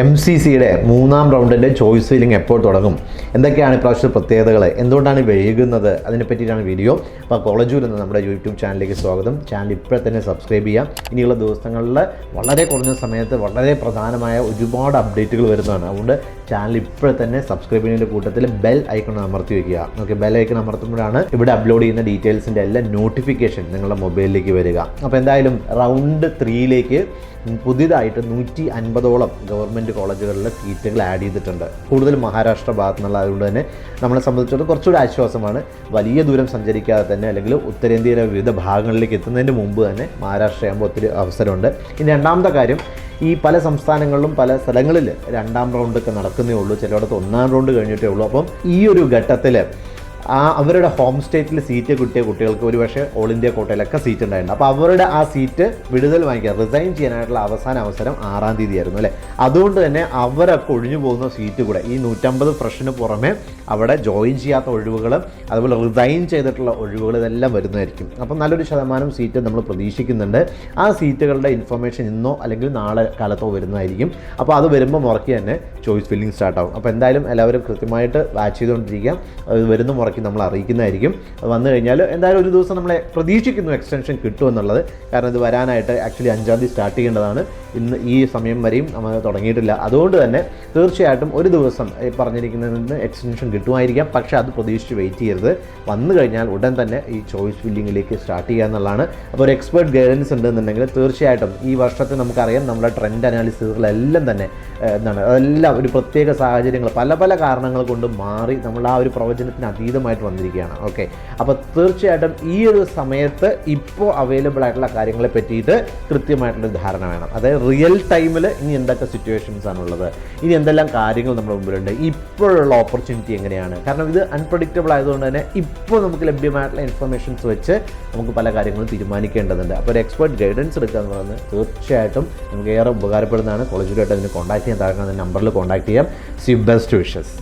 M C സിയുടെ മൂന്നാം റൗണ്ടിന്റെ choice feeling എപ്പോൾ തുടങ്ങും? എന്തൊക്കെയാണ് ഇപ്രാവശ്യത്തെ പ്രത്യേകതകൾ എന്തുകൊണ്ടാണ് വൈകുന്നത്? അതിനെ പറ്റിയിട്ടാണ് വീഡിയോ. അപ്പോൾ കോളേജിൽ നിന്ന് നമ്മുടെ യൂട്യൂബ് ചാനലിലേക്ക് സ്വാഗതം. ചാനൽ ഇപ്പോഴെ തന്നെ സബ്സ്ക്രൈബ് ചെയ്യാം ഇനിയുള്ള ദിവസങ്ങളിൽ വളരെ കുറഞ്ഞ സമയത്ത് വളരെ പ്രധാനമായ ഒരുപാട് അപ്ഡേറ്റുകൾ വരുന്നതാണ്. അതുകൊണ്ട് ചാനൽ ഇപ്പോഴെ തന്നെ സബ്സ്ക്രൈബ് ചെയ്യുന്നതിന്റെ കൂട്ടത്തിൽ ബെൽ ഐക്കൺ അമർത്തി വയ്ക്കുക ഓക്കെ ബെൽ ഐക്കൺ അമർത്തുമ്പോഴാണ് ഇവിടെ അപ്ലോഡ് ചെയ്യുന്ന ഡീറ്റെയിൽസിന്റെ എല്ലാ നോട്ടിഫിക്കേഷൻ നിങ്ങളുടെ മൊബൈലിലേക്ക് വരിക. അപ്പോൾ എന്തായാലും റൗണ്ട് ത്രീയിലേക്ക് പുതിയതായിട്ട് നൂറ്റി അൻപതോളം ഗവൺമെന്റ് കോളേജുകളിലെ സീറ്റുകൾ ആഡ് ചെയ്തിട്ടുണ്ട്. കൂടുതൽ മഹാരാഷ്ട്ര ഭാഗത്തു നിന്നുള്ള അതുകൊണ്ട് തന്നെ നമ്മളെ സംബന്ധിച്ചിടത്തോളം കുറച്ചുകൂടി ആശ്വാസമാണ്. വലിയ ദൂരം സഞ്ചരിക്കാതെ തന്നെ അല്ലെങ്കിൽ ഉത്തരേന്ത്യയിലെ വിവിധ ഭാഗങ്ങളിലേക്ക് എത്തുന്നതിന് മുമ്പ് തന്നെ മഹാരാഷ്ട്ര ആകുമ്പോൾ ഒത്തിരി അവസരമുണ്ട്. ഇനി രണ്ടാമത്തെ കാര്യം ഈ പല സംസ്ഥാനങ്ങളിലും പല സ്ഥലങ്ങളിൽ രണ്ടാം റൗണ്ടൊക്കെ നടക്കുന്നേ ഉള്ളൂ. ചിലയിടത്ത് ഒന്നാം റൗണ്ട് കഴിഞ്ഞിട്ടേ ഉള്ളൂ. അപ്പം ഈ ഒരു ഘട്ടത്തിൽ ആ അവരുടെ ഹോം സ്റ്റേറ്റിൽ സീറ്റ് കിട്ടിയ കുട്ടികൾക്ക് ഒരുപക്ഷെ ഓൾ ഇന്ത്യ കോട്ടയിലൊക്കെ സീറ്റ് ഉണ്ടായിരുന്നു. അപ്പോൾ അവരുടെ ആ സീറ്റ് വിടുതൽ വാങ്ങിക്കാൻ റിസൈൻ ചെയ്യാനായിട്ടുള്ള അവസാന അവസരം ആറാം തീയതി ആയിരുന്നു അല്ലേ? അതുകൊണ്ട് തന്നെ അവരൊക്കെ ഒഴിഞ്ഞു പോകുന്ന സീറ്റ് കൂടെ ഈ നൂറ്റമ്പത് ഫ്രഷിന് പുറമെ അവിടെ ജോയിൻ ചെയ്യാത്ത ഒഴിവുകൾ അതുപോലെ റിസൈൻ ചെയ്തിട്ടുള്ള ഒഴിവുകൾ ഇതെല്ലാം വരുന്നതായിരിക്കും. അപ്പം നല്ലൊരു ശതമാനം സീറ്റ് നമ്മൾ പ്രതീക്ഷിക്കുന്നുണ്ട്. ആ സീറ്റുകളുടെ ഇൻഫർമേഷൻ ഇന്നോ അല്ലെങ്കിൽ നാളെ കാലത്തോ വരുന്നതായിരിക്കും. അപ്പോൾ അത് വരുമ്പോൾ മുറക്കി തന്നെ ചോയ്സ് ഫില്ലിംഗ് സ്റ്റാർട്ടാവും അപ്പോൾ എന്തായാലും എല്ലാവരും കൃത്യമായിട്ട് വാച്ച് ചെയ്തുകൊണ്ടിരിക്കുക. അത് വരുന്ന മുറയ്ക്ക് നമ്മൾ അറിയിക്കുന്നതായിരിക്കും. അത് വന്നു കഴിഞ്ഞാൽ എന്തായാലും ഒരു ദിവസം നമ്മളെ പ്രതീക്ഷിക്കുന്നു എക്സ്റ്റൻഷൻ കിട്ടുമെന്നുള്ളത് കാരണം ഇത് വരാനായിട്ട് ആക്ച്വലി അഞ്ചാം തീയതി സ്റ്റാർട്ട് ചെയ്യേണ്ടതാണ്. ഇന്ന് ഈ സമയം വരെയും നമ്മൾ തുടങ്ങിയിട്ടില്ല. അതുകൊണ്ട് തന്നെ തീർച്ചയായിട്ടും ഒരു ദിവസം നിന്ന് എക്സ്റ്റൻഷൻ കിട്ടുമായിരിക്കാം. പക്ഷേ അത് പ്രതീക്ഷിച്ച് വെയിറ്റ് ചെയ്യരുത്. വന്നു കഴിഞ്ഞാൽ ഉടൻ തന്നെ ഈ ചോയ്സ് ഫില്ലിങ്ങിലേക്ക് സ്റ്റാർട്ട് ചെയ്യുക എന്നുള്ളതാണ്. അപ്പോൾ ഒരു എക്സ്പേർട്ട് ഗൈഡൻസ് ഉണ്ടെന്നുണ്ടെങ്കിൽ തീർച്ചയായിട്ടും ഈ വർഷത്തെ നമുക്കറിയാം. നമ്മുടെ ട്രെൻഡ് അനാലിസിസുകളെല്ലാം തന്നെ എന്താണ് അതെല്ലാം ഒരു പ്രത്യേക സാഹചര്യങ്ങൾ പല പല കാരണങ്ങൾ കൊണ്ട് മാറി നമ്മൾ ആ ഒരു പ്രവചനത്തിന് അതീതമായിട്ട് വന്നിരിക്കുകയാണ്. ഓക്കെ അപ്പോൾ തീർച്ചയായിട്ടും ഈ ഒരു സമയത്ത് ഇപ്പോൾ അവൈലബിൾ ആയിട്ടുള്ള കാര്യങ്ങളെ പറ്റിയിട്ട് കൃത്യമായിട്ടുള്ള ധാരണ വേണം. അതായത് റിയൽ ടൈമിൽ ഇനി എന്തൊക്കെ സിറ്റുവേഷൻസ് ആണുള്ളത്. ഇനി എന്തെല്ലാം കാര്യങ്ങൾ നമ്മുടെ മുമ്പിലുണ്ട്. ഇപ്പോഴുള്ള ഓപ്പർച്യൂണിറ്റി എങ്ങനെയാണ്? കാരണം ഇത് അൺപ്രഡിക്റ്റബിൾ ആയതുകൊണ്ട് തന്നെ ഇപ്പോൾ നമുക്ക് ലഭ്യമായിട്ടുള്ള ഇൻഫർമേഷൻസ് വെച്ച് നമുക്ക് പല കാര്യങ്ങളും തീരുമാനിക്കേണ്ടതുണ്ട്. അപ്പോൾ ഒരു എക്സ്പേർട്ട് ഗൈഡൻസ് എടുക്കുക എന്ന് പറയുന്നത് തീർച്ചയായിട്ടും നമുക്ക് ഏറെ ഉപകാരപ്പെടുന്നതാണ്. കോളേജിലായിട്ട് അതിന് കോൺടാക്ട് ചെയ്യാൻ താഴെ നമ്പറിൽ കോൺടാക്ട് ചെയ്യാം സി ബെസ്റ്റ് വിഷസ്